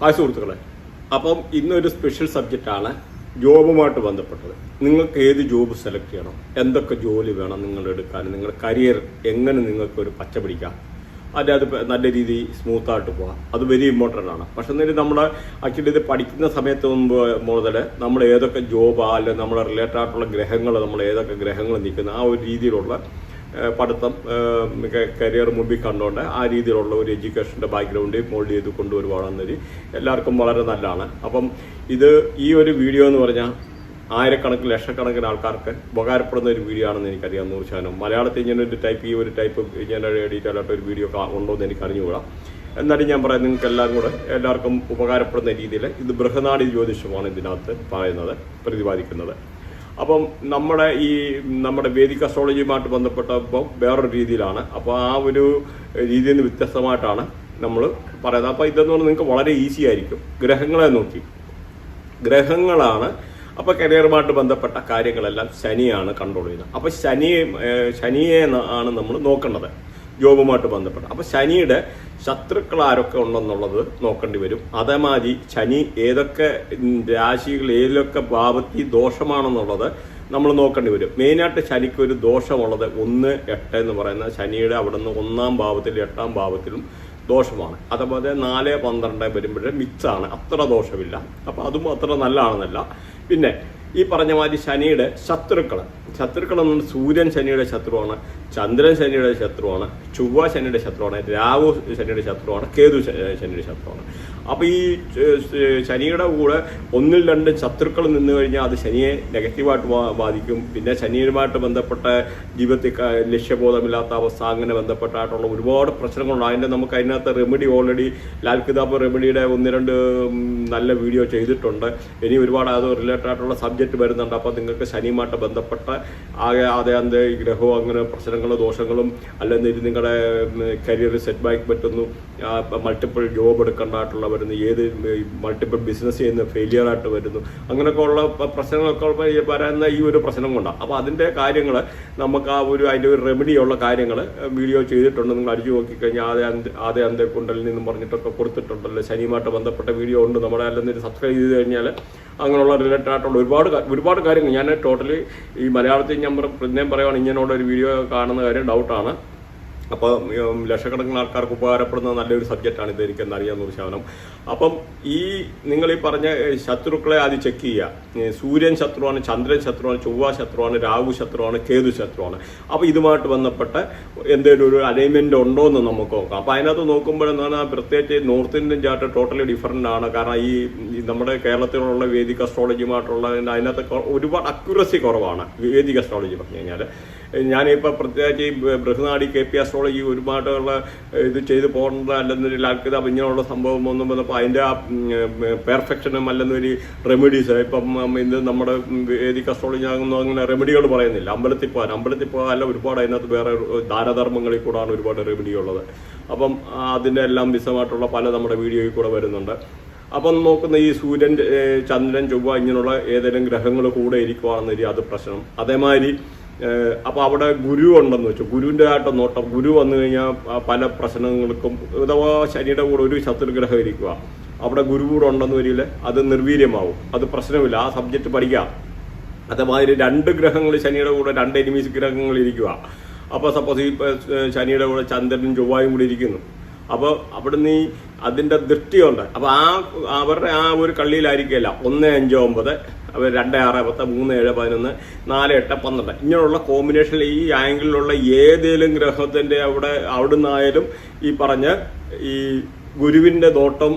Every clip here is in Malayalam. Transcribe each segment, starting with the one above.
ഹായ് സുഹൃത്തുക്കളെ അപ്പം ഇന്നൊരു സ്പെഷ്യൽ സബ്ജക്റ്റാണ് ജോബുമായിട്ട് ബന്ധപ്പെട്ടത്. നിങ്ങൾക്ക് ഏത് ജോബ് സെലക്ട് ചെയ്യണം? എന്തൊക്കെ ജോലി വേണം നിങ്ങൾ എടുക്കാൻ? നിങ്ങളുടെ കരിയർ എങ്ങനെ നിങ്ങൾക്ക് ഒരു പച്ച പിടിക്കാം? അതിന്റെ അത് നല്ല രീതിയിൽ സ്മൂത്തായിട്ട് പോകാം അത് വെരി ഇമ്പോർട്ടന്റ് ആണ്. പക്ഷെ എന്നിട്ട് നമ്മൾ ആക്ച്വലി ഇത് പഠിക്കുന്ന സമയത്ത് മുമ്പ് മുതൽ നമ്മൾ ഏതൊക്കെ ജോബാ അല്ലെങ്കിൽ നമ്മളെ റിലേറ്റഡ് ആയിട്ടുള്ള ഗ്രഹങ്ങൾ നമ്മൾ ഏതൊക്കെ ഗ്രഹങ്ങൾ നിൽക്കുന്ന ആ ഒരു രീതിയിലുള്ള പഠിത്തം കരിയർ മുമ്പിൽ കണ്ടുകൊണ്ട് ആ രീതിയിലുള്ള ഒരു എഡ്യൂക്കേഷന്റെ ബാക്ക്ഗ്രൗണ്ട് മോൾഡ് ചെയ്ത് കൊണ്ടുവരുവാണെന്നൊരു എല്ലാവർക്കും വളരെ നല്ലതാണ്. അപ്പം ഇത് ഈ ഒരു വീഡിയോ എന്ന് പറഞ്ഞാൽ ആയിരക്കണക്കിന് ലക്ഷക്കണക്കിന് ആൾക്കാർക്ക് ഉപകാരപ്പെടുന്ന ഒരു വീഡിയോ ആണെന്ന് എനിക്കറിയാം നൂറ് ശതമാനം. മലയാളത്തിൽ ഇങ്ങനെ ഒരു ടൈപ്പ് ഈ ഒരു ടൈപ്പ് ഇങ്ങനെ ഡീറ്റെയിൽ ആയിട്ട് ഒരു വീഡിയോ ഉണ്ടോ എന്ന് എനിക്ക് അറിഞ്ഞുകൂടാം. എന്നാലും ഞാൻ പറയാം നിങ്ങൾക്ക് എല്ലാവരും കൂടെ എല്ലാവർക്കും ഉപകാരപ്പെടുന്ന രീതിയിൽ ഇത് ബൃഹനാടി ജ്യോതിഷമാണ് ഇതിനകത്ത് പറയുന്നത് പ്രതിപാദിക്കുന്നത്. അപ്പം നമ്മുടെ ഈ നമ്മുടെ വേദിക് അസ്ട്രോളജിയുമായിട്ട് ബന്ധപ്പെട്ടപ്പോൾ വേറൊരു രീതിയിലാണ്. അപ്പോൾ ആ ഒരു രീതിയിൽ നിന്ന് വ്യത്യസ്തമായിട്ടാണ് നമ്മൾ പറയുന്നത്. അപ്പോൾ ഇതെന്ന് പറഞ്ഞാൽ നിങ്ങൾക്ക് വളരെ ഈസി ആയിരിക്കും. ഗ്രഹങ്ങളെ നോക്കി. ഗ്രഹങ്ങളാണ്. അപ്പോൾ കരിയറുമായിട്ട് ബന്ധപ്പെട്ട കാര്യങ്ങളെല്ലാം ശനിയാണ് കൺട്രോൾ ചെയ്യുന്നത്. അപ്പോൾ ശനി ഏഹ് ശനിയെ ആണ് നമ്മൾ നോക്കേണ്ടത്. ജോബുമായിട്ട് ബന്ധപ്പെട്ട അപ്പോൾ ശനിയുടെ ശത്രുക്കൾ ആരൊക്കെ ഉണ്ടെന്നുള്ളത് നോക്കേണ്ടി വരും. അതേമാതിരി ശനി ഏതൊക്കെ രാശികൾ ഏതൊക്കെ ഭാവത്തിൽ ദോഷമാണെന്നുള്ളത് നമ്മൾ നോക്കേണ്ടി വരും. മെയിനായിട്ട് ശനിക്ക് ഒരു ദോഷമുള്ളത് ഒന്ന് എട്ട് എന്ന് പറയുന്ന ശനിയുടെ അവിടെ നിന്ന് ഒന്നാം ഭാവത്തിലും എട്ടാം ഭാവത്തിലും ദോഷമാണ്. അതേപോലെ നാല് പന്ത്രണ്ട് വരുമ്പോഴേ മിക്സാണ് അത്ര ദോഷമില്ല. അപ്പോൾ അതും അത്ര നല്ലതാണെന്നല്ല. പിന്നെ ഈ പറഞ്ഞ മാതിരി ശനിയുടെ ശത്രുക്കൾ ശത്രുക്കൾ എന്ന് സൂര്യൻ ശനിയുടെ ശത്രുവാണ് ചന്ദ്രൻ ശനിയുടെ ശത്രുവാണ് ചൊവ്വ ശനിയുടെ ശത്രുവാണ് രാഹു ശനിയുടെ ശത്രുവാണ് കേതു ശനിയുടെ ശത്രുവാണ്. അപ്പോൾ ഈ ശനിയുടെ കൂടെ ഒന്നിൽ രണ്ട് ശത്രുക്കൾ നിന്ന് കഴിഞ്ഞാൽ അത് ശനിയെ നെഗറ്റീവായിട്ട് ബാധിക്കും. പിന്നെ ശനിയുമായിട്ട് ബന്ധപ്പെട്ട ജീവിതത്തിൽ ലക്ഷ്യബോധമില്ലാത്ത അവസ്ഥ അങ്ങനെ ബന്ധപ്പെട്ടായിട്ടുള്ള ഒരുപാട് പ്രശ്നങ്ങളുണ്ട്. അതിന്റെ നമുക്ക് അതിനകത്ത് റെമഡി ഓൾറെഡി ലാൽ കിതാബ് റെമഡിയുടെ ഒന്ന് രണ്ട് നല്ല വീഡിയോ ചെയ്തിട്ടുണ്ട്. ഇനി ഒരുപാട് അത് റിലേറ്റഡ് ആയിട്ടുള്ള സബ്ജക്റ്റ് വരുന്നുണ്ട്. അപ്പോൾ നിങ്ങൾക്ക് ശനിയുമായിട്ട് ബന്ധപ്പെട്ട ആകെ അന്ത് ഈ ഗ്രഹവും അങ്ങനെ പ്രശ്നങ്ങളും ദോഷങ്ങളും അല്ലെങ്കിൽ നിങ്ങളുടെ കരിയർ സെറ്റ് ബാക്ക് പറ്റുന്നു. മൾട്ടിപ്പിൾ ജോബ് എടുക്കേണ്ടതായിട്ടുള്ള വരുന്നു. ഏത് മൾട്ടിപ്പിൾ ബിസിനസ് ചെയ്യുന്ന ഫെയിലിയർ ആയിട്ട് വരുന്നു. അങ്ങനെയൊക്കെ ഉള്ള പ്രശ്നങ്ങളൊക്കെ വരാൻ ഈ ഒരു പ്രശ്നം കൊണ്ടാണ് അപ്പോൾ അതിന്റെ കാര്യങ്ങൾ നമുക്ക് ആ ഒരു അതിന്റെ ഒരു റെമഡിയുള്ള കാര്യങ്ങൾ വീഡിയോ ചെയ്തിട്ടുണ്ട്. നിങ്ങൾ അടിച്ചു നോക്കിക്കഴിഞ്ഞാൽ ആദ്യ അന്ത് ആദ്യ അന്ത്യ കുണ്ടലിൽ നിന്നും പറഞ്ഞിട്ടൊക്കെ കൊടുത്തിട്ടുണ്ടല്ലോ. ശനിയുമായിട്ട് ബന്ധപ്പെട്ട വീഡിയോ ഉണ്ട്. നമ്മുടെ അല്ലെങ്കിൽ സബ്സ്ക്രൈബ് ചെയ്ത് കഴിഞ്ഞാൽ അങ്ങനെയുള്ള റിലേറ്റഡ് ആയിട്ടുള്ള ഒരുപാട് ഒരുപാട് കാര്യങ്ങൾ. ഞാൻ ടോട്ടലി ഈ മലയാളത്തിൽ ഞാൻ പറ- പിന്നെയും പറയുവാണ് ഇങ്ങനെയുള്ള ഒരു വീഡിയോ കാണുന്ന കാര്യം ഡൗട്ടാണ് അപ്പോൾ ലക്ഷക്കണക്കിന് ആൾക്കാർക്ക് ഉപകാരപ്പെടുന്ന നല്ലൊരു സബ്ജക്റ്റാണ് ഇത് എനിക്ക് അറിയാൻ നൂറ് ശതമാനം അപ്പം ഈ നിങ്ങൾ ഈ പറഞ്ഞ ശത്രുക്കളെ ആദ്യം ചെക്ക് ചെയ്യുക. സൂര്യൻ ശത്രുവാണ് ചന്ദ്രൻ ശത്രുവാണ് ചൊവ്വ ശത്രുവാണ് രാഹു ശത്രുവാണ് കേതു ശത്രുവാണ്. അപ്പോൾ ഇതുമായിട്ട് ബന്ധപ്പെട്ട് എന്തെങ്കിലും ഒരു അലൈൻമെന്റ് ഉണ്ടോ എന്ന് നമുക്ക് നോക്കാം. അപ്പോൾ അതിനകത്ത് നോക്കുമ്പോഴെന്ന് പറഞ്ഞാൽ പ്രത്യേകിച്ച് north Indian chart totally different ആണ്. കാരണം ഈ നമ്മുടെ കേരളത്തിലുള്ള വേദിക് അസ്ട്രോളജിയുമായിട്ടുള്ള അതിനകത്ത് ഒരുപാട് അക്യുറസി കുറവാണ്. വേദിക് അസ്ട്രോളജി പറഞ്ഞു കഴിഞ്ഞാൽ ഞാനിപ്പോൾ പ്രത്യേകിച്ച് ഈ ബൃഹനാടി കെ പി അസ്ട്രോളജി ഒരുപാടുള്ള ഇത് ചെയ്ത് പോകേണ്ട അല്ലെന്നൊരു ലാൽക്കിത ഇങ്ങനെയുള്ള സംഭവം ഒന്നും വന്നപ്പോൾ അതിന്റെ ആ പെർഫെക്ഷനും അല്ലെന്നൊരു റെമഡീസ് ഇപ്പം ഇത് നമ്മുടെ വേദിക് അസ്ട്രോളജി ആകുന്ന അങ്ങനെ റെമഡികൾ പറയുന്നില്ല. അമ്പലത്തിൽ പോകാൻ അമ്പലത്തിൽ പോകാനല്ല ഒരുപാട് അതിനകത്ത് വേറെ ദാനധർമ്മങ്ങളിൽ കൂടാണ് ഒരുപാട് റെമഡി ഉള്ളത്. അപ്പം അതിന്റെ എല്ലാം വിശദമായിട്ടുള്ള പല നമ്മുടെ വീഡിയോയിൽ കൂടെ വരുന്നുണ്ട്. അപ്പം നോക്കുന്ന ഈ സൂര്യൻ ചന്ദ്രൻ ചൊവ്വ ഇങ്ങനെയുള്ള ഏതെങ്കിലും ഗ്രഹങ്ങൾ കൂടെ ഇരിക്കുവാണെന്നൊരു അത് പ്രശ്നം. അതേമാതിരി ഏഹ് അപ്പൊ അവിടെ ഗുരു ഉണ്ടെന്ന് വെച്ചു. ഗുരുവിന്റെ ആയിട്ട് നോട്ടം. ഗുരു വന്നു കഴിഞ്ഞാൽ പല പ്രശ്നങ്ങൾക്കും അഥവാ ശനിയുടെ കൂടെ ഒരു ശത്രുഗ്രഹം ഇരിക്കുക അവിടെ ഗുരു കൂടെ ഉണ്ടെന്ന് വരില്ല അത് നിർവീര്യമാവും. അത് പ്രശ്നമില്ല. ആ സബ്ജക്റ്റ് പഠിക്കാം. അതേമാതിരി രണ്ട് ഗ്രഹങ്ങൾ ശനിയുടെ കൂടെ രണ്ട് എനിമീസ് ഗ്രഹങ്ങൾ ഇരിക്കുക. അപ്പോൾ സപ്പോസ് ഈ ശനിയുടെ കൂടെ ചന്ദ്രനും ചൊവ്വായും കൂടി ഇരിക്കുന്നു. അപ്പോൾ അവിടെ നീ അതിന്റെ ദൃഷ്ടിയുണ്ട് അപ്പോൾ ആ അവരുടെ ആ ഒരു കള്ളിയിലായിരിക്കില്ല ഒന്ന് അഞ്ച് ഒമ്പത് രണ്ട് ആറ് പത്ത് മൂന്ന് ഏഴ് പതിനൊന്ന് നാല് എട്ട് പന്ത്രണ്ട്. ഇങ്ങനെയുള്ള കോമ്പിനേഷനിൽ ഈ ആംഗിളിലുള്ള ഏതെങ്കിലും ഗ്രഹത്തിന്റെ അവിടെ അവിടുന്നായാലും ഈ പറഞ്ഞ ഈ ഗുരുവിന്റെ ദോട്ടം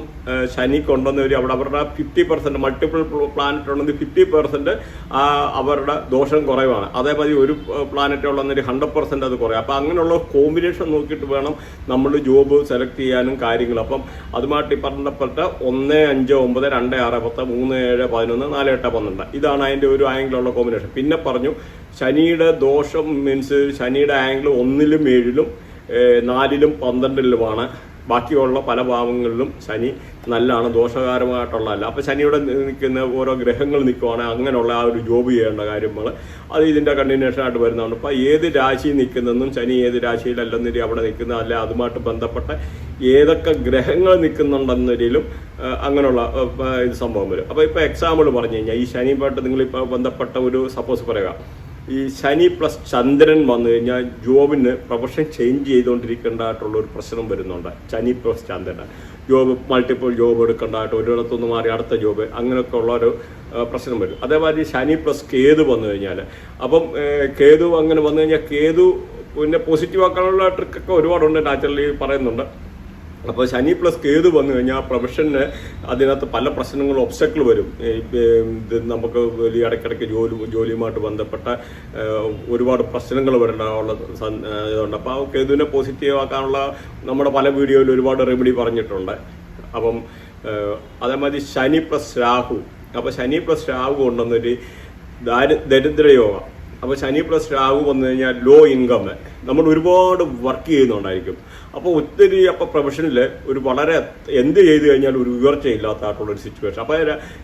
ശനി കൊണ്ടുവന്നവർ അവിടെ അവരുടെ ഫിഫ്റ്റി പെർസെന്റ് മൾട്ടിപ്പിൾ പ്ലാനറ്റ് ഉണ്ടെങ്കിൽ ഫിഫ്റ്റി പെർസെന്റ് അവരുടെ ദോഷം കുറവാണ്. അതേമാതിരി ഒരു പ്ലാനറ്റ് ഉള്ളെന്നൊരു ഹൺഡ്രഡ് പെർസെന്റ് അത് കുറയും. അപ്പം അങ്ങനെയുള്ള കോമ്പിനേഷൻ നോക്കിയിട്ട് വേണം നമ്മൾ ജോബ് സെലക്ട് ചെയ്യാനും കാര്യങ്ങൾ അപ്പം അതുമായിട്ട് ഈ ബന്ധപ്പെട്ട ഒന്ന് അഞ്ച് ഒമ്പത് രണ്ട് ആറ് പത്ത് മൂന്ന് ഏഴ് പതിനൊന്ന് നാല് എട്ട് പന്ത്രണ്ട്. ഇതാണ് അതിന്റെ ഒരു ആംഗിളുള്ള കോമ്പിനേഷൻ പിന്നെ പറഞ്ഞു ശനിയുടെ ദോഷം മീൻസ് ശനിയുടെ ആംഗിൾ ഒന്നിലും ഏഴിലും നാലിലും പന്ത്രണ്ടിലുമാണ്. ബാക്കിയുള്ള പല ഭാവങ്ങളിലും ശനി നല്ലതാണ് ദോഷകരമായിട്ടുള്ളതല്ല. അപ്പോൾ ശനിയുടെ നിൽക്കുന്ന ഓരോ ഗ്രഹങ്ങൾ നിൽക്കുവാണെങ്കിൽ അങ്ങനെയുള്ള ആ ഒരു ജോബ് ചെയ്യേണ്ട കാര്യങ്ങൾ. അത് ഇതിന്റെ കണ്ടിന്യൂഷൻ ആയിട്ട് വരുന്നതാണ്. അപ്പോൾ ഏത് രാശി നിൽക്കുന്നതെന്നും ശനി ഏത് രാശിയിലല്ലെന്നൊരു അവിടെ നിൽക്കുന്ന അല്ലെ അതുമായിട്ട് ബന്ധപ്പെട്ട ഏതൊക്കെ ഗ്രഹങ്ങൾ നിൽക്കുന്നുണ്ടെന്നൊരിലും അങ്ങനെയുള്ള ഇത് സംഭവം വരും. അപ്പോൾ ഇപ്പോൾ എക്സാമ്പിൾ പറഞ്ഞു കഴിഞ്ഞാൽ ഈ ശനിയുമായിട്ട് നിങ്ങളിപ്പോൾ ബന്ധപ്പെട്ട ഒരു സപ്പോസ് പറയുക ഈ ശനി പ്ലസ് ചന്ദ്രൻ വന്നു കഴിഞ്ഞാൽ ജോബിന് പ്രൊഫഷൻ ചേഞ്ച് ചെയ്തുകൊണ്ടിരിക്കേണ്ടതായിട്ടുള്ള ഒരു പ്രശ്നം വരുന്നുണ്ട്. ശനി പ്ലസ് ചന്ദ്രൻ. ജോബ് മൾട്ടിപ്പിൾ ജോബ് എടുക്കേണ്ടതായിട്ട് ഒരിടത്തുനിന്ന് മാറി അടുത്ത ജോബ് അങ്ങനെയൊക്കെ ഉള്ള ഒരു പ്രശ്നം വരും. അതേമാതിരി ശനി പ്ലസ് കേതു വന്നു കഴിഞ്ഞാൽ അപ്പം കേതു അങ്ങനെ വന്നു കഴിഞ്ഞാൽ കേതു പിന്നെ പോസിറ്റീവ് ആക്കാനുള്ള ട്രിക്കൊക്കെ ഒരുപാടുണ്ട് നാച്ചുറലി പറയുന്നുണ്ട്. അപ്പോൾ ശനി പ്ലസ് കേതു വന്നു കഴിഞ്ഞാൽ ആ പ്രൊഫഷന് അതിനകത്ത് പല പ്രശ്നങ്ങളും ഒബ്സ്റ്റക്കിൾ വരും. ഇത് നമുക്ക് വലിയ ഇടയ്ക്കിടയ്ക്ക് ജോലി ജോലിയുമായിട്ട് ബന്ധപ്പെട്ട ഒരുപാട് പ്രശ്നങ്ങൾ വരേണ്ടാനുള്ള ഇതുണ്ട്. അപ്പോൾ ആ കേതുവിനെ പോസിറ്റീവ് ആക്കാനുള്ള നമ്മുടെ പല വീഡിയോയിൽ ഒരുപാട് റെമഡി പറഞ്ഞിട്ടുണ്ട്. അപ്പം അതേമാതിരി ശനി പ്ലസ് രാഹു. അപ്പോൾ ശനി പ്ലസ് രാഹു കൊണ്ടുവന്നൊരു ദാരി ദരിദ്രയോഗം. അപ്പോൾ ശനി പ്ലസ് രാഹു വന്നു കഴിഞ്ഞാൽ ലോ ഇൻകം നമ്മൾ ഒരുപാട് വർക്ക് ചെയ്യുന്നുണ്ടായിരിക്കും. അപ്പോൾ ഒത്തിരി അപ്പോൾ പ്രൊഫഷനിൽ ഒരു വളരെ എന്ത് ചെയ്തു കഴിഞ്ഞാൽ ഒരു ഉയർച്ചയില്ലാത്തതായിട്ടുള്ള ഒരു സിറ്റുവേഷൻ അപ്പോൾ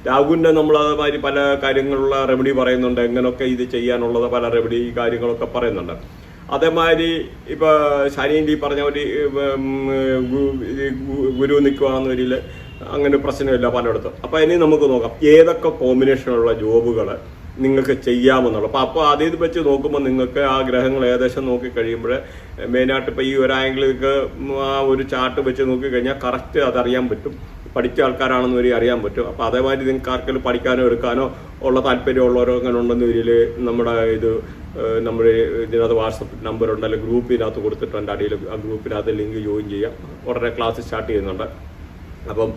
രാഹുവിന്റെ നമ്മൾ അതേമാതിരി പല കാര്യങ്ങളുള്ള റെമഡി പറയുന്നുണ്ട്. എങ്ങനെയൊക്കെ ഇത് ചെയ്യാനുള്ളത് പല റെമഡി കാര്യങ്ങളൊക്കെ പറയുന്നുണ്ട്. അതേമാതിരി ഇപ്പോൾ ശനീന്റെ ഈ പറഞ്ഞ ഒരു ഗുരു നിൽക്കുവാണെന്ന് വരിയിൽ അങ്ങനെ പ്രശ്നമില്ല പലയിടത്തും. അപ്പോൾ ഇനി നമുക്ക് നോക്കാം. ഏതൊക്കെ കോമ്പിനേഷനുള്ള ജോബുകൾ നിങ്ങൾക്ക് ചെയ്യാമെന്നുള്ളത് അപ്പോൾ അപ്പോൾ അതിൽ വെച്ച് നോക്കുമ്പോൾ നിങ്ങൾക്ക് ആ ഗ്രഹങ്ങൾ ഏകദേശം നോക്കി കഴിയുമ്പോൾ മെയിനായിട്ട് ഇപ്പോൾ ഈ ഒരു ആംഗിൾക്ക് ആ ഒരു ചാർട്ട് വെച്ച് നോക്കി കഴിഞ്ഞാൽ കറക്റ്റ് അതറിയാൻ പറ്റും. പഠിച്ച ആൾക്കാരാണെന്ന് വരെ അറിയാൻ പറ്റും. അപ്പോൾ അതേമാതിരി നിങ്ങൾക്ക് ആർക്കെങ്കിലും പഠിക്കാനോ എടുക്കാനോ ഉള്ള താല്പര്യമുള്ളവരോ അങ്ങനെ ഉണ്ടെന്ന് വരിൽ നമ്മുടെ ഇത് നമ്മുടെ ഇതിനകത്ത് വാട്സപ്പ് നമ്പർ ഉണ്ട് അല്ലെങ്കിൽ ഗ്രൂപ്പിനകത്ത് കൊടുത്തിട്ടുണ്ട്. അടിയിൽ ആ ഗ്രൂപ്പിനകത്ത് ലിങ്ക് ജോയിൻ ചെയ്യാം. ഉടനെ ക്ലാസ് സ്റ്റാർട്ട് ചെയ്യുന്നുണ്ട്. അപ്പം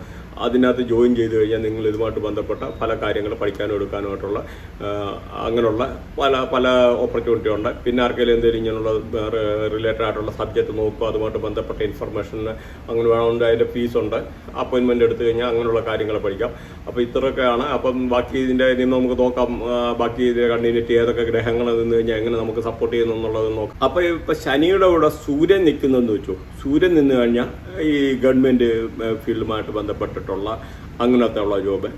അതിനകത്ത് ജോയിൻ ചെയ്ത് കഴിഞ്ഞാൽ നിങ്ങൾ ഇതുമായിട്ട് ബന്ധപ്പെട്ട പല കാര്യങ്ങൾ പഠിക്കാനും എടുക്കാനുമായിട്ടുള്ള അങ്ങനെയുള്ള പല പല ഓപ്പർച്യൂണിറ്റി ഉണ്ട്. പിന്നെ ആർക്കെങ്കിലും എന്തെങ്കിലും ഇങ്ങനെയുള്ള റിലേറ്റഡ് ആയിട്ടുള്ള സബ്ജക്റ്റ് നോക്കുക അതുമായിട്ട് ബന്ധപ്പെട്ട ഇൻഫർമേഷന് അങ്ങനെ വേണമെങ്കിൽ അതിന്റെ ഫീസ് ഉണ്ട്. അപ്പോയിൻമെന്റ് എടുത്തു കഴിഞ്ഞാൽ അങ്ങനെയുള്ള കാര്യങ്ങൾ പഠിക്കാം. അപ്പോൾ ഇത്രയൊക്കെയാണ്. അപ്പം ബാക്കി ഇതിന്റെ ഇനി നമുക്ക് നോക്കാം ബാക്കി ഇതിന്റെ കണ്ടിന്യൂറ്റി ഏതൊക്കെ ഗ്രഹങ്ങൾ നിന്ന് കഴിഞ്ഞാൽ എങ്ങനെ നമുക്ക് സപ്പോർട്ട് ചെയ്യുന്നു എന്നുള്ളത് നോക്കാം. അപ്പോൾ ഇപ്പോൾ ശനിയുടെ കൂടെ സൂര്യൻ നിൽക്കുന്നതെന്ന് വെച്ചു. സൂര്യൻ നിന്ന് കഴിഞ്ഞാൽ ഈ ഗവൺമെന്റ് ഫീൽഡുമായിട്ട് ബന്ധപ്പെട്ടിട്ടുള്ള അങ്ങനത്തെ ഉള്ള ജോബ്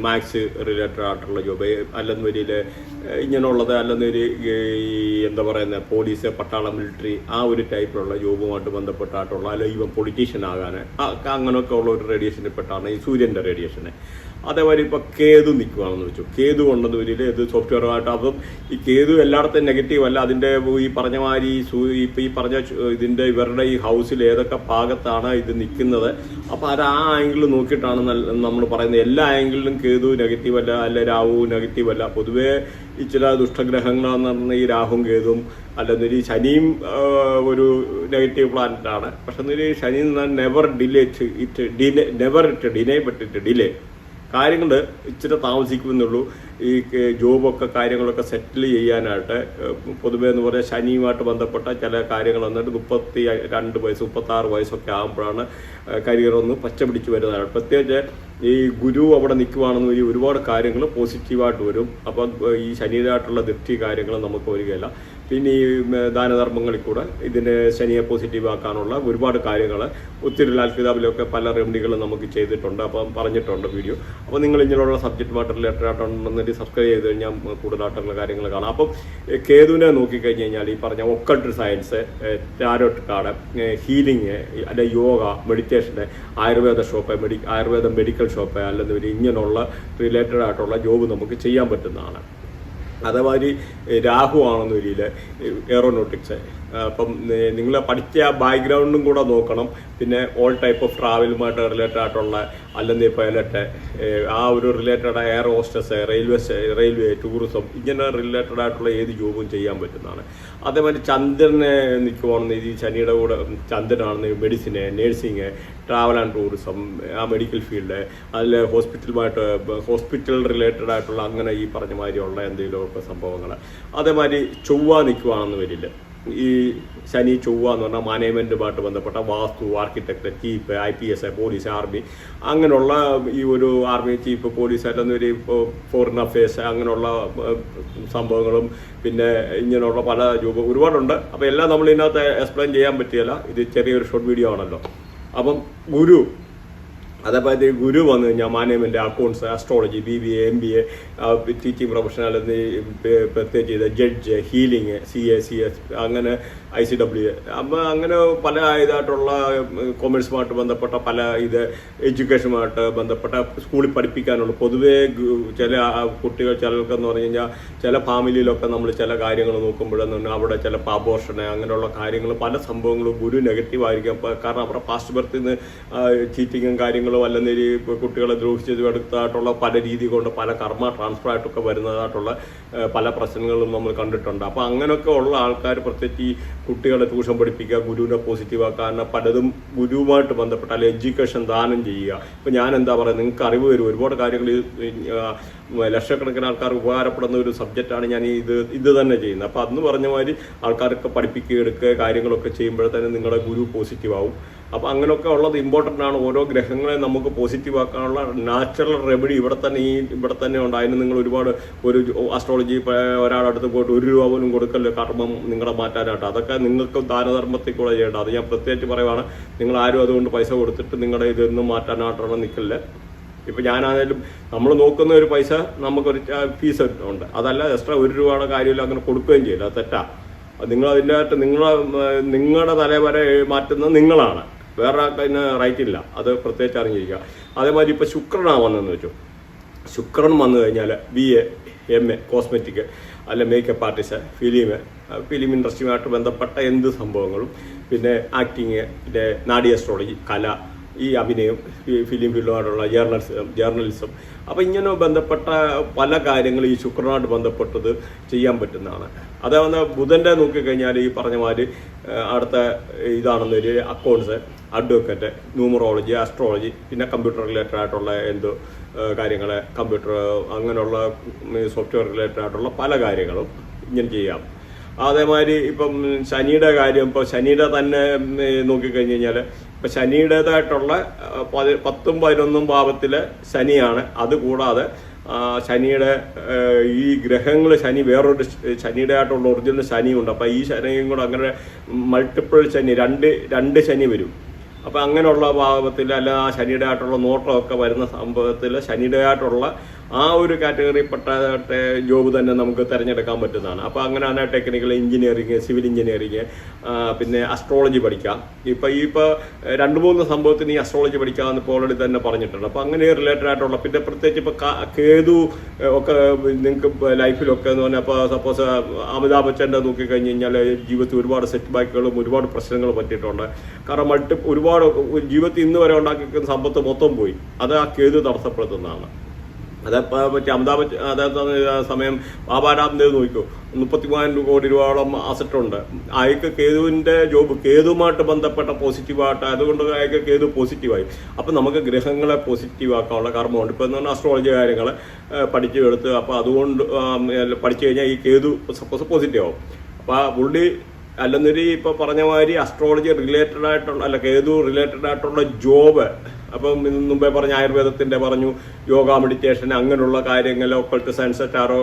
മാത്സ് റിലേറ്റഡ് ആയിട്ടുള്ള ജോബ് അല്ലെന്ന് വരിയിൽ ഇങ്ങനെയുള്ളത് അല്ലെന്നൊരു ഈ എന്താ പറയുന്നത് പോലീസ് പട്ടാള മിലിറ്ററി ആ ഒരു ടൈപ്പിലുള്ള ജോബുമായിട്ട് ബന്ധപ്പെട്ടായിട്ടുള്ള അല്ലെങ്കിൽ ഇവൻ പൊളിറ്റീഷ്യൻ ആകാൻ അങ്ങനെയൊക്കെ ഉള്ള ഒരു റേഡിയേഷനിൽ പെട്ടാണ് ഈ സൂര്യന്റെ റേഡിയേഷന് അതേപോലെ ഇപ്പോൾ കേതു നിൽക്കുകയാണെന്ന് വെച്ചു. കേതു കൊണ്ടെന്ന് വരില്ല ഇത് സോഫ്റ്റ്വെയറുമായിട്ട് അപ്പം ഈ കേതു എല്ലായിടത്തും നെഗറ്റീവ് അല്ല അതിന്റെ ഈ പറഞ്ഞ മാതിരി ഇപ്പം ഈ പറഞ്ഞ ഇതിന്റെ ഇവരുടെ ഈ ഹൗസിൽ ഏതൊക്കെ ഭാഗത്താണ് ഇത് നിൽക്കുന്നത് അപ്പോൾ അത് ആ ആംഗിൾ നോക്കിയിട്ടാണ് നമ്മൾ പറയുന്നത്. എല്ലാ ആംഗിളിലും കേതു നെഗറ്റീവ് അല്ല അല്ല രാഹു നെഗറ്റീവ് അല്ല. പൊതുവേ ഈ ചില ദുഷ്ടഗ്രഹങ്ങളെന്ന് പറഞ്ഞാൽ ഈ രാഹു കേതും അല്ലെന്നു ഈ ശനിയും ഒരു നെഗറ്റീവ് പ്ലാനറ്റ് ആണ്. പക്ഷെ എന്നൊരു ശനി never delay it delay never it delay it delay കാര്യങ്ങൾ ഇച്ചിരി താമസിക്കുമെന്നുള്ളൂ. ഈ ജോബൊക്കെ കാര്യങ്ങളൊക്കെ സെറ്റിൽ ചെയ്യാനായിട്ട് പൊതുവേ എന്ന് പറയാൻ ശനിയുമായിട്ട് ബന്ധപ്പെട്ട ചില കാര്യങ്ങൾ വന്നിട്ട് മുപ്പത്തി രണ്ട് വയസ്സ് മുപ്പത്താറ് വയസ്സൊക്കെ ആകുമ്പോഴാണ് കരിയർ ഒന്ന് പച്ച പിടിച്ച് വരുന്നതാണ്. പ്രത്യേകിച്ച് ഈ ഗുരു അവിടെ നിൽക്കുവാണെന്ന് ഒരുപാട് കാര്യങ്ങൾ പോസിറ്റീവായിട്ട് വരും. അപ്പം ഈ ശനിയായിട്ടുള്ള ദൃഷ്ടി കാര്യങ്ങൾ നമുക്ക് വരികയില്ല. പിന്നെ ഈ ദാനധർമ്മങ്ങളിൽ കൂടെ ഇതിനെ ശനിയെ പോസിറ്റീവ് ആക്കാനുള്ള ഒരുപാട് കാര്യങ്ങൾ ഒത്തിരി ലാൽ കിതാബിലൊക്കെ പല റെമഡികളും നമുക്ക് ചെയ്തിട്ടുണ്ട് അപ്പം പറഞ്ഞിട്ടുണ്ട് വീഡിയോ അപ്പോൾ നിങ്ങൾ ഇങ്ങനെയുള്ള സബ്ജക്ട് മാറ്റർ ലെറ്റർ ആയിട്ടുണ്ടെന്നിട്ട് സബ്സ്ക്രൈബ് ചെയ്ത് കഴിഞ്ഞാൽ കൂടുതലായിട്ടുള്ള കാര്യങ്ങൾ കാണാം. അപ്പം കേതുവിനെ നോക്കിക്കഴിഞ്ഞ് കഴിഞ്ഞാൽ ഈ പറഞ്ഞ occult science tarot card healing അല്ലെ yoga meditation Ayurveda shop മെഡി Ayurveda medical shop അല്ലെങ്കിൽ ഇങ്ങനെയുള്ള റിലേറ്റഡ് ആയിട്ടുള്ള ജോബ് നമുക്ക് ചെയ്യാൻ പറ്റുന്നതാണ്. അതേമാതിരി രാഹു ആണെന്ന് വരിയിൽ എയറോനോട്ടിക്സ് അപ്പം നിങ്ങൾ പഠിച്ച ആ ബാക്ക്ഗ്രൗണ്ടും കൂടെ നോക്കണം. പിന്നെ ഓൾ ടൈപ്പ് ഓഫ് ട്രാവലുമായിട്ട് റിലേറ്റഡ് ആയിട്ടുള്ള അല്ലെങ്കിൽ പൈലറ്റ് ആ ഒരു related air hostess railway railway tourism ഇങ്ങനെ റിലേറ്റഡ് ആയിട്ടുള്ള ഏത് ജോബും ചെയ്യാൻ പറ്റുന്നതാണ്. അതേമാതിരി ചന്ദ്രനെ നിൽക്കുവാണെന്ന് ഈ ശനിയുടെ കൂടെ ചന്ദ്രനാണെന്ന് മെഡിസിന് നേഴ്സിങ് ട്രാവൽ ആൻഡ് ടൂറിസം ആ മെഡിക്കൽ ഫീൽഡ് അതിൽ ഹോസ്പിറ്റലുമായിട്ട് ഹോസ്പിറ്റൽ റിലേറ്റഡ് ആയിട്ടുള്ള അങ്ങനെ ഈ പറഞ്ഞ മാതിരിയുള്ള എന്തെങ്കിലുമൊക്കെ സംഭവങ്ങൾ അതേമാതിരി ചൊവ്വ നിൽക്കുവാണെന്ന് വരില്ല? ഈ ശനി ചൊവ്വ എന്ന് പറഞ്ഞാൽ മാനേജ്മെന്റുമായിട്ട് ബന്ധപ്പെട്ട vastu architect chief I P S police army അങ്ങനെയുള്ള ഈ ഒരു ആർമി ചീഫ് പോലീസ് ഒരു ഫോറിൻ അഫയേഴ്സ് അങ്ങനെയുള്ള സംഭവങ്ങളും പിന്നെ ഇങ്ങനെയുള്ള പല രൂപ ഒരുപാടുണ്ട്. അപ്പോൾ എല്ലാം നമ്മൾ ഇതിനകത്ത് എക്സ്പ്ലെയിൻ ചെയ്യാൻ പറ്റിയല്ല. ഇത് ചെറിയൊരു ഷോർട്ട് വീഡിയോ ആണല്ലോ. അപ്പം ഗുരു അതേപോലെ ഗുരു വന്ന് കഴിഞ്ഞാൽ management accounts astrology B B A M B A teaching professional പ്രത്യേകിച്ച് ചെയ്ത judge healing C A C S അങ്ങനെ ഐ സി ഡബ്ല്യു അപ്പം അങ്ങനെ പല ഇതായിട്ടുള്ള കൊമേഴ്സുമായിട്ട് ബന്ധപ്പെട്ട പല ഇത് എഡ്യൂക്കേഷനുമായിട്ട് ബന്ധപ്പെട്ട സ്കൂളിൽ പഠിപ്പിക്കാനുള്ള പൊതുവേ ചില കുട്ടികൾ ചിലർക്കെന്ന് പറഞ്ഞു കഴിഞ്ഞാൽ ചില ഫാമിലിയിലൊക്കെ നമ്മൾ ചില കാര്യങ്ങൾ നോക്കുമ്പോഴെന്ന് പറഞ്ഞാൽ അവിടെ ചില അബോർഷന് അങ്ങനെയുള്ള കാര്യങ്ങൾ പല സംഭവങ്ങളും ഗുരു നെഗറ്റീവ് ആയിരിക്കും. കാരണം അവരുടെ പാസ്റ്റ് ബർത്തിൽ നിന്ന് ചീറ്റിങ്ങും കാര്യങ്ങളും അല്ലെങ്കിൽ നേരി കുട്ടികളെ ദ്രോഹിച്ചത് എടുത്തായിട്ടുള്ള പല രീതി കൊണ്ട് പല കർമ്മ ട്രാൻസ്ഫർ ആയിട്ടൊക്കെ വരുന്നതായിട്ടുള്ള പല പ്രശ്നങ്ങളും നമ്മൾ കണ്ടിട്ടുണ്ട്. അപ്പോൾ അങ്ങനെയൊക്കെ ഉള്ള ആൾക്കാർ പ്രത്യേകിച്ച് ഈ കുട്ടികളെ ട്യൂഷൻ പഠിപ്പിക്കുക ഗുരുവിനെ പോസിറ്റീവ് ആക്കാൻ പലതും ഗുരുവുമായിട്ട് ബന്ധപ്പെട്ട അല്ലെങ്കിൽ എഡ്യൂക്കേഷൻ ദാനം ചെയ്യുക. ഇപ്പം ഞാൻ എന്താ പറയുക നിങ്ങൾക്ക് അറിവ് വരും ഒരുപാട് കാര്യങ്ങൾ ലക്ഷക്കണക്കിന് ആൾക്കാർ ഉപകാരപ്പെടുന്ന ഒരു സബ്ജക്റ്റാണ് ഞാൻ ഇത് ഇത് തന്നെ ചെയ്യുന്നത്. അപ്പോൾ അന്ന് പറഞ്ഞ മാതിരി ആൾക്കാരൊക്കെ പഠിപ്പിക്കുക എടുക്കുക കാര്യങ്ങളൊക്കെ ചെയ്യുമ്പോഴത്തേനും നിങ്ങളുടെ ഗുരു പോസിറ്റീവ് ആവും. അപ്പോൾ അങ്ങനെയൊക്കെ ഉള്ളത് ഇമ്പോർട്ടന്റ് ആണ്. ഓരോ ഗ്രഹങ്ങളെ നമുക്ക് പോസിറ്റീവ് ആക്കാനുള്ള നാച്ചുറൽ റെമഡി ഇവിടെ തന്നെ ഈ ഇവിടെ തന്നെ ഉണ്ട് അതിന് നിങ്ങൾ ഒരുപാട് ഒരു ആസ്ട്രോളജി ഒരാളുടെ അടുത്ത് പോയിട്ട് ഒരു രൂപ പോലും കൊടുക്കല്ലോ കർമ്മം നിങ്ങളെ മാറ്റാനായിട്ട്? അതൊക്കെ നിങ്ങൾക്ക് ദാനധർമ്മത്തിൽ കൂടെ ചെയ്യേണ്ട. അത് ഞാൻ പ്രത്യേകിച്ച് പറയുവാണ്. നിങ്ങൾ ആരും അതുകൊണ്ട് പൈസ കൊടുത്തിട്ട് നിങ്ങളുടെ ഇതൊന്നും മാറ്റാനായിട്ടുള്ള നിൽക്കില്ല. ഇപ്പൊ ഞാനാണേലും നമ്മൾ നോക്കുന്ന ഒരു പൈസ നമുക്കൊരു ഫീസ് ഉണ്ട്. അതല്ല എക്സ്ട്രാ ഒരു രൂപയുടെ കാര്യമില്ല അങ്ങനെ കൊടുക്കുകയും ചെയ്യില്ല. അത് തെറ്റാ. നിങ്ങൾ അതിന്റെ അകത്ത് നിങ്ങളെ നിങ്ങളുടെ തലവരെ മാറ്റുന്നത് നിങ്ങളാണ്. വേറെ അതിന് റൈറ്റ് ഇല്ല. അത് പ്രത്യേകിച്ച് അറിഞ്ഞിരിക്കുക. അതേമാതിരി ഇപ്പോൾ ശുക്രനാണ് വന്നതെന്ന് വെച്ചു. ശുക്രൻ വന്നു കഴിഞ്ഞാൽ B A M A cosmetic അല്ല മേക്കപ്പ് ആർട്ടിസ്റ്റ് ഫിലിം ഫിലിം ഇൻഡസ്ട്രിയുമായിട്ട് ബന്ധപ്പെട്ട എന്ത് സംഭവങ്ങളും പിന്നെ ആക്ടിങ് പിന്നെ നാഡി അസ്ട്രോളജി കല ഈ അഭിനയം ഈ ഫിലിം ഫീൽഡുമായിട്ടുള്ള ജേർണലിസം ജേർണലിസം അപ്പം ഇങ്ങനെ ബന്ധപ്പെട്ട പല കാര്യങ്ങളും ഈ ശുക്രനായിട്ട് ബന്ധപ്പെട്ടത് ചെയ്യാൻ പറ്റുന്നതാണ്. അതാവുന്ന ബുധന്റെ നോക്കിക്കഴിഞ്ഞാൽ ഈ പറഞ്ഞ മാതിരി അടുത്ത ഇതാണെന്നൊരു അക്കൗണ്ട്സ് അഡ്വക്കറ്റ് ന്യൂമറോളജി ആസ്ട്രോളജി പിന്നെ കമ്പ്യൂട്ടർ റിലേറ്റഡ് ആയിട്ടുള്ള എന്തോ കാര്യങ്ങൾ കമ്പ്യൂട്ടർ അങ്ങനെയുള്ള സോഫ്റ്റ്വെയർ റിലേറ്റഡ് ആയിട്ടുള്ള പല കാര്യങ്ങളും ഇങ്ങനെ ചെയ്യാം. അതേമാതിരി ഇപ്പം ശനിയുടെ കാര്യം ഇപ്പോൾ ശനിയുടെ തന്നെ നോക്കിക്കഴിഞ്ഞ് കഴിഞ്ഞാൽ ഇപ്പം ശനിയുടേതായിട്ടുള്ള പതി- പത്തും പതിനൊന്നും ഭാവത്തിൽ ശനിയാണ്. അതുകൂടാതെ ശനിയുടെ ഈ ഗ്രഹങ്ങൾ ശനി വേറൊരു ശനിയുടെ ആയിട്ടുള്ള ഒറിജിനൽ ശനിയുണ്ട്. അപ്പം ഈ ശനിയും കൂടെ അങ്ങനെ മൾട്ടിപ്പിൾ ശനി രണ്ട് രണ്ട് ശനി വരും. അപ്പം അങ്ങനെയുള്ള ഭാവത്തിൽ അല്ല ആ ശനിയുടെ ആയിട്ടുള്ള നോട്ടമൊക്കെ വരുന്ന സംഭവത്തിൽ ശനിയുടെ ആയിട്ടുള്ള ആ ഒരു കാറ്റഗറിപ്പെട്ട ജോബ് തന്നെ നമുക്ക് തിരഞ്ഞെടുക്കാൻ പറ്റുന്നതാണ്. അപ്പോൾ അങ്ങനെയാണ് ടെക്നിക്കൽ എഞ്ചിനീയറിങ് സിവിൽ എഞ്ചിനീയറിങ് പിന്നെ അസ്ട്രോളജി പഠിക്കാം ഇപ്പം ഈ ഇപ്പോൾ രണ്ട് മൂന്ന് സംഭവത്തിന് ഈ അസ്ട്രോളജി പഠിക്കാമെന്ന് ഇപ്പോൾ ഓൾറെഡി തന്നെ പറഞ്ഞിട്ടുണ്ട്. അപ്പോൾ അങ്ങനെ റിലേറ്റഡ് ആയിട്ടുള്ള പിന്നെ പ്രത്യേകിച്ച് ഇപ്പോൾ കേതു ഒക്കെ നിങ്ങൾക്ക് ലൈഫിലൊക്കെ എന്ന് പറഞ്ഞാൽ അപ്പോൾ സപ്പോസ് അമിതാഭ് ബച്ചന്റെ നോക്കിക്കഴിഞ്ഞ് കഴിഞ്ഞാൽ ജീവിതത്തിൽ ഒരുപാട് സെറ്റ് ബാക്കുകളും ഒരുപാട് പ്രശ്നങ്ങളും പറ്റിയിട്ടുണ്ട്. കാരണം മൾട്ടി ഒരുപാട് ജീവിതത്തിൽ ഇന്ന് വരെ ഉണ്ടാക്കിയിരിക്കുന്ന സമ്പത്ത് മൊത്തം പോയി. അത് ആ കേതു തടസ്സപ്പെടുത്തുന്നതാണ്. അതപ്പോൾ മറ്റേ അമിതാഭ് അതായത് സമയം ബാബാരാമിന്റെ നോക്കിക്കോ. മുപ്പത്തി മൂവായിരം കോടി രൂപയോളം അസറ്റ് ഉണ്ട്. അയാൾക്ക് കേതുവിന്റെ ജോബ് കേതുവുമായിട്ട് ബന്ധപ്പെട്ട പോസിറ്റീവായിട്ട് അതുകൊണ്ട് അയക്ക് കേതു പോസിറ്റീവായി അപ്പം നമുക്ക് ഗ്രഹങ്ങളെ പോസിറ്റീവാക്കാനുള്ള കർമ്മമുണ്ട്. ഇപ്പം എന്ന് പറഞ്ഞാൽ അസ്ട്രോളജി കാര്യങ്ങൾ പഠിച്ചു എടുത്ത് അപ്പോൾ അതുകൊണ്ട് പഠിച്ചു കഴിഞ്ഞാൽ ഈ കേതു സപ്പോസ് പോസിറ്റീവ് ആവും. അപ്പോൾ പുള്ളി അല്ലെന്നൊരു ഇപ്പോൾ പറഞ്ഞ മാതിരി അസ്ട്രോളജി റിലേറ്റഡ് ആയിട്ടുള്ള അല്ല കേതു റിലേറ്റഡ് ആയിട്ടുള്ള ജോബ് അപ്പം മുമ്പേ പറഞ്ഞ ആയുർവേദത്തിന്റെ പറഞ്ഞു യോഗ മെഡിറ്റേഷൻ അങ്ങനെയുള്ള കാര്യങ്ങൾ ഒക്കൾട്ട് സയൻസ് ടാറോ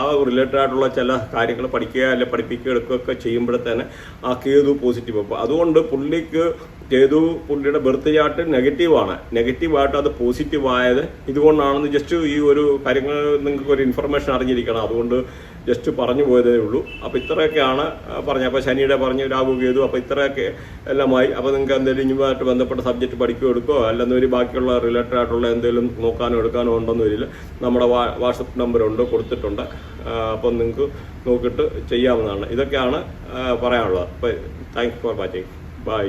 ആ റിലേറ്റഡ് ആയിട്ടുള്ള ചില കാര്യങ്ങൾ പഠിക്കുക അല്ലെ പഠിപ്പിക്കുക എടുക്കുകയൊക്കെ ചെയ്യുമ്പോഴത്തേന് ആ കേതു പോസിറ്റീവ് അപ്പോൾ അതുകൊണ്ട് പുള്ളിക്ക് കേതു പുള്ളിയുടെ ബർത്ത് ചാർട്ട് നെഗറ്റീവാണ് നെഗറ്റീവായിട്ട് അത് പോസിറ്റീവ് ആയത് ഇതുകൊണ്ടാണെന്ന് ജസ്റ്റ് ഈ ഒരു കാര്യങ്ങൾ നിങ്ങൾക്ക് ഒരു ഇൻഫർമേഷൻ അറിഞ്ഞിരിക്കണം. അതുകൊണ്ട് ജസ്റ്റ് പറഞ്ഞു പോയതേ ഉള്ളൂ. അപ്പോൾ ഇത്രയൊക്കെയാണ് പറഞ്ഞത്. അപ്പോൾ ശനിയുടെ പറഞ്ഞു രാഹു കേതു അപ്പോൾ ഇത്രയൊക്കെ എല്ലാമായി. അപ്പോൾ നിങ്ങൾക്ക് എന്തെങ്കിലും ഇനിയുമായിട്ട് ബന്ധപ്പെട്ട സബ്ജക്റ്റ് പഠിക്കുകയോ എടുക്കുകയോ അല്ലെന്നൊരു ബാക്കിയുള്ള റിലേറ്റഡ് ആയിട്ടുള്ള എന്തെങ്കിലും നോക്കാനോ എടുക്കാനോ ഉണ്ടെന്ന് വരില്ല. നമ്മുടെ വാട്സപ്പ് നമ്പറുണ്ട് കൊടുത്തിട്ടുണ്ട്. അപ്പം നിങ്ങൾക്ക് നോക്കിയിട്ട് ചെയ്യാവുന്നതാണ്. ഇതൊക്കെയാണ് പറയാനുള്ളത്. അപ്പോൾ താങ്ക്സ് ഫോർ വാച്ചിങ് ബൈ